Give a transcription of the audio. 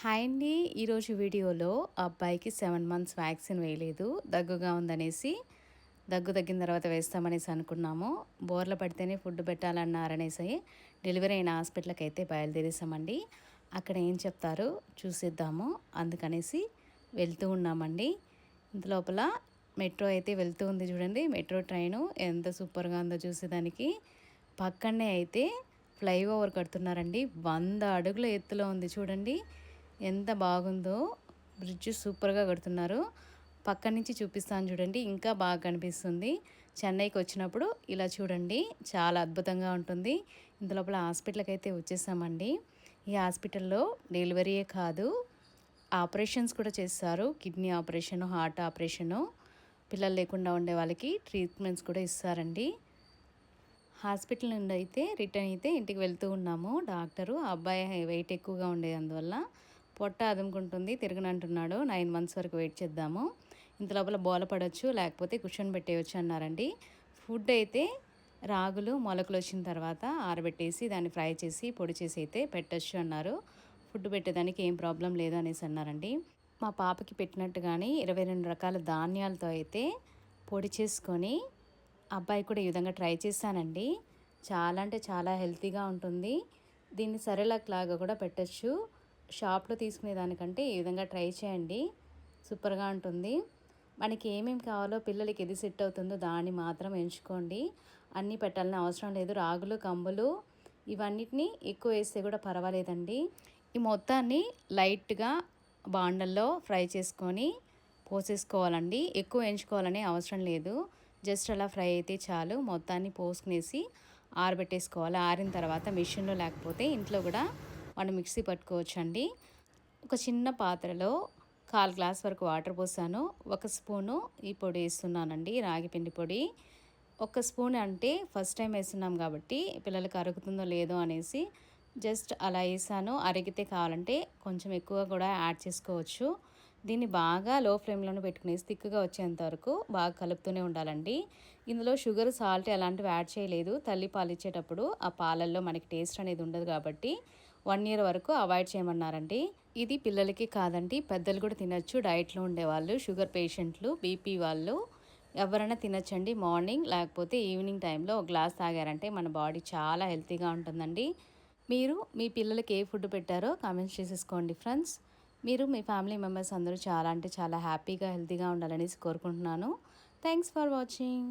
Hi అండి. ఈరోజు వీడియోలో అబ్బాయికి సెవెన్ మంత్స్ వ్యాక్సిన్ వేయలేదు. దగ్గుగా ఉందనేసి దగ్గు తగ్గిన తర్వాత వేస్తామనేసి అనుకున్నాము. బోర్ల పడితేనే ఫుడ్ పెట్టాలన్నారనేసి డెలివరీ అయిన హాస్పిటల్కి అయితే బయలుదేరేసామండి. అక్కడ ఏం చెప్తారో చూసేద్దాము. అందుకనేసి వెళ్తూ ఉన్నామండి. ఇంతలోపల మెట్రో అయితే వెళ్తూ ఉంది చూడండి. మెట్రో ట్రైను ఎంత సూపర్గా ఉందో చూసేదానికి. పక్కనే అయితే ఫ్లైఓవర్ కడుతున్నారండి. వంద అడుగుల ఎత్తులో ఉంది చూడండి. ఎంత బాగుందో. బ్రిడ్జ్ సూపర్గా కడుతున్నారు. పక్క నుంచి చూపిస్తాను చూడండి ఇంకా బాగా కనిపిస్తుంది. చెన్నైకి వచ్చినప్పుడు ఇలా చూడండి చాలా అద్భుతంగా ఉంటుంది. ఇంతలోపల హాస్పిటల్కి అయితే వచ్చేసామండి. ఈ హాస్పిటల్లో డెలివరీయే కాదు ఆపరేషన్స్ కూడా చేస్తారు. కిడ్నీ ఆపరేషను హార్ట్ ఆపరేషను పిల్లలు లేకుండా ఉండే వాళ్ళకి ట్రీట్మెంట్స్ కూడా ఇస్తారండి. హాస్పిటల్ నుండి అయితే రిటర్న్ అయితే ఇంటికి వెళ్తూ ఉన్నాము. డాక్టరు అబ్బాయి వెయిట్ ఎక్కువగా ఉండేది అందువల్ల పొట్ట అదుముకుంటుంది తిరగనంటున్నాడు. నైన్ మంత్స్ వరకు వెయిట్ చేద్దాము. ఇంత లోపల బోల పడవచ్చు లేకపోతే కుషన్ పెట్టేయచ్చు అన్నారండి. ఫుడ్ అయితే రాగులు మొలకలు వచ్చిన తర్వాత ఆరబెట్టేసి దాన్ని ఫ్రై చేసి పొడి చేసి అయితే పెట్టచ్చు అన్నారు. ఫుడ్ పెట్టేదానికి ఏం ప్రాబ్లం లేదు అనేసి అన్నారండి. మా పాపకి పెట్టినట్టుగానే ఇరవై రెండు రకాల ధాన్యాలతో అయితే పొడి చేసుకొని అబ్బాయి కూడా ఈ విధంగా ట్రై చేశానండి. చాలా అంటే చాలా హెల్తీగా ఉంటుంది. దీన్ని సరెలక్ లాగా కూడా పెట్టచ్చు. షాప్లో తీసుకునే దానికంటే ఈ విధంగా ట్రై చేయండి. సూపర్గా ఉంటుంది. మనకి ఏమేమి కావాలో పిల్లలకి ఎది సెట్ అవుతుందో దాన్ని మాత్రం ఎంచుకోండి. అన్నీ పెట్టాలని అవసరం లేదు. రాగులు కంబులు ఇవన్నిటిని ఎక్కువ వేస్తే కూడా పర్వాలేదండి. ఈ మొత్తాన్ని లైట్గా బాండల్లో ఫ్రై చేసుకొని పోసేసుకోవాలండి. ఎక్కువ ఎంచుకోవాలనే అవసరం లేదు. జస్ట్ అలా ఫ్రై అయితే చాలు. మొత్తాన్ని పోసుకునేసి ఆరబెట్టేసుకోవాలి. ఆరిన తర్వాత మిషన్లో లేకపోతే ఇంట్లో కూడా మనం మిక్సీ పట్టుకోవచ్చండి. ఒక చిన్న పాత్రలో కాల్ గ్లాస్ వరకు వాటర్ పోసాను. ఒక స్పూను ఈ పొడి వేస్తున్నానండి రాగి పిండి పొడి. ఒక స్పూన్ అంటే ఫస్ట్ టైం వేస్తున్నాం కాబట్టి పిల్లలకి అరుగుతుందో లేదో అనేసి జస్ట్ అలా వేసాను. అరిగితే కావాలంటే కొంచెం ఎక్కువ కూడా యాడ్ చేసుకోవచ్చు. దీన్ని బాగా లో ఫ్లేమ్లోనే పెట్టుకునేసి థిక్గా వచ్చేంత వరకు బాగా కలుపుతూనే ఉండాలండి. ఇందులో షుగర్ సాల్ట్ అలాంటివి యాడ్ చేయలేదు. తల్లి పాలు ఇచ్చేటప్పుడు ఆ పాలల్లో మనకి టేస్ట్ అనేది ఉండదు కాబట్టి వన్ ఇయర్ వరకు అవాయిడ్ చేయమన్నారండి. ఇది పిల్లలకి కాదండి పెద్దలు కూడా తినచ్చు డైట్లో ఉండేవాళ్ళు షుగర్ పేషెంట్లు బీపీ వాళ్ళు. ఎవరైనా తినచ్చండి మార్నింగ్ లేకపోతే ఈవినింగ్ టైంలో ఒక గ్లాస్ తాగారంటే మన బాడీ చాలా హెల్తీగా ఉంటుందండి. మీరు మీ పిల్లలకి ఏ ఫుడ్ పెట్టారో కామెంట్స్ చేసేసుకోండి ఫ్రెండ్స్. మీరు మీ ఫ్యామిలీ మెంబర్స్ అందరూ చాలా అంటే చాలా హ్యాపీగా హెల్తీగా ఉండాలనేసి కోరుకుంటున్నాను. Thanks for watching.